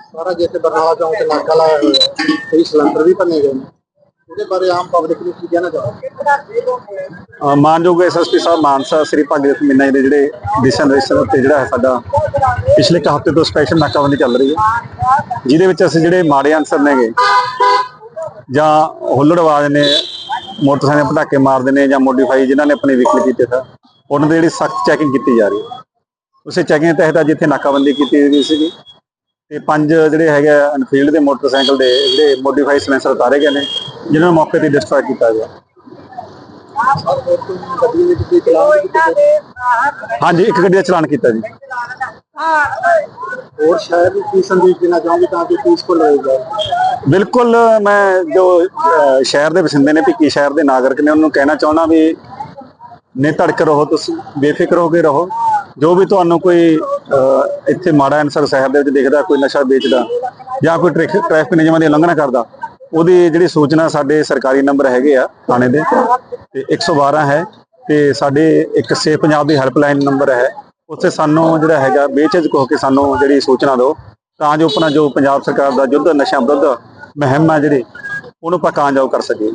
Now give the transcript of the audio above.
ਸਾਰਾ ਜਿੱਥੇ ਬਰਨਾਲਾ ਚੌਂਕ ਤੇ ਨਾਕਾ ਲਾਇਆ ਹੋਇਆ ਹੈ, ਕਈ ਸਿਲੰਡਰ ਵੀ ਭੰਨੇ ਗਏ ਨੇ। ਉਹਦੇ ਬਾਰੇ ਆਮ ਪਬਲਿਕ ਨੂੰ ਕੀ ਕਹਿਣਾ ਚਾਹੋਗੇ? ਮਾਨਯੋਗ ਐਸਐਸਪੀ ਸਾਹਿਬ, ਮਾਨਸਾ ਸ੍ਰੀ ਭਾਗੀਰਥ ਮੀਨਾ ਦੇ ਜਿਹੜੇ ਦਿਸ਼ਾ ਨਿਰਦੇਸ਼ਾਂ ਉੱਤੇ ਜਿਹੜਾ ਹੈ ਸਾਡਾ ਪਿਛਲੇ ਹਫ਼ਤੇ ਤੋਂ ਸਪੈਸ਼ਲ ਨਾਕਾਬੰਦੀ ਚੱਲ ਰਹੀ ਹੈ, ਜਿਹਦੇ ਵਿੱਚ ਅਸੀਂ ਜਿਹੜੇ ਮਾੜੇ ਅਨਸਰ ਨੇਗੇ, ਜਾਂ ਹੁੱਲੜਬਾਜ਼ ਨੇ ਮੋਟਰਸਾਈਕਲ ਪਟਾਕੇ ਮਾਰਦੇ ਨੇ, ਜਾਂ ਮੋਡੀਫਾਈ ਜਿਨ੍ਹਾਂ ਨੇ ਆਪਣੇ ਵਹੀਕਲ ਕੀਤੇ ਸਾ ਉਹਨਾਂ ਦੀ ਜਿਹੜੀ ਸਖਤ ਚੈਕਿੰਗ ਕੀਤੀ ਜਾ ਰਹੀ ਹੈ। ਉਸੇ ਚੈਕਿੰਗ ਤਹਿਤ ਅੱਜ ਇੱਥੇ ਨਾਕਾਬੰਦੀ ਕੀਤੀ ਗਈ ਸੀਗੀ। ਤੇ ਪੰਜ ਜਿਹੜੇ ਹੈਗੇ ਅਨਫੀਲਡ ਦੇ ਮੋਟਰਸਾਈਕਲ ਦੇ ਜਿਹੜੇ ਮੋਡੀਫਾਈ ਸਲੈਂਸਰ ਉਤਾਰੇ ਗਏ ਨੇ ਜਿਨ੍ਹਾਂ ਨੂੰ ਮੌਕੇ ਤੇ ਡਿਸਟਰੋਏ ਕੀਤਾ ਗਿਆ? ਹਾਂਜੀ ਇੱਕ ਗੱਡੀ ਦਾ ਚਲਾਨ ਕੀਤਾ ਜੀ। ਹੋਰ ਨੂੰ ਕੀ ਸੰਦੇਸ਼ ਦੇਣਾ ਚਾਹੋਗੇ ਤਾਂ ਕਿ ਪੀਸਫੁਲ ਰਹੇਗਾ ਬਿਲਕੁਲ ਮੈਂ ਜੋ ਸ਼ਹਿਰ ਦੇ ਵਸਿੰਦੇ ਨੇ ਭਿੱਖੀ ਸ਼ਹਿਰ ਦੇ ਨਾਗਰਿਕ ਨੇ ਉਹਨਾਂ ਨੂੰ ਕਹਿਣਾ ਚਾਹੁੰਦਾ ਵੀ ਨਿਧੜਕ ਰਹੋ ਤੁਸੀਂ ਬੇਫਿਕਰ ਹੋ ਕੇ ਰਹੋ। ਜੋ ਵੀ ਤੁਹਾਨੂੰ ਕੋਈ ਇੱਥੇ ਮਾੜਾ ਅਨਸਰ ਸ਼ਹਿਰ ਦੇ ਵਿੱਚ ਦੇਖਦਾ, ਕੋਈ ਨਸ਼ਾ ਵੇਚਦਾ ਜਾਂ ਕੋਈ ਟ੍ਰੈਫਿਕ ਟ੍ਰੈਫਿਕ ਨਿਯਮਾਂ ਦੀ ਉਲੰਘਣਾ ਕਰਦਾ, ਉਹਦੀ ਜਿਹੜੀ ਸੂਚਨਾ ਸਾਡੇ ਸਰਕਾਰੀ ਨੰਬਰ ਹੈਗੇ ਆ ਥਾਣੇ ਦੇ, ਤੇ 112 ਹੈ, ਤੇ ਸਾਡੇ ਇੱਕ ਸੇ ਪੰਜਾਬ ਦੀ ਹੈਲਪਲਾਈਨ ਨੰਬਰ ਹੈ, ਉੱਥੇ ਸਾਨੂੰ ਜਿਹੜਾ ਹੈਗਾ ਬੇਝਿਜਕ ਹੋ ਕੇ ਸਾਨੂੰ ਜਿਹੜੀ ਸੂਚਨਾ ਦਿਓ, ਤਾਂ ਜੋ ਆਪਣਾ ਜੋ ਪੰਜਾਬ ਸਰਕਾਰ ਦਾ ਯੁੱਧ ਨਸ਼ਾ ਵਿਰੁੱਧ ਮੁਹਿੰਮ ਹੈ ਜਿਹੜੀ, ਉਹਨੂੰ ਆਪਾਂ ਕਾਮਯਾਬ ਕਰ ਸਕੀਏ।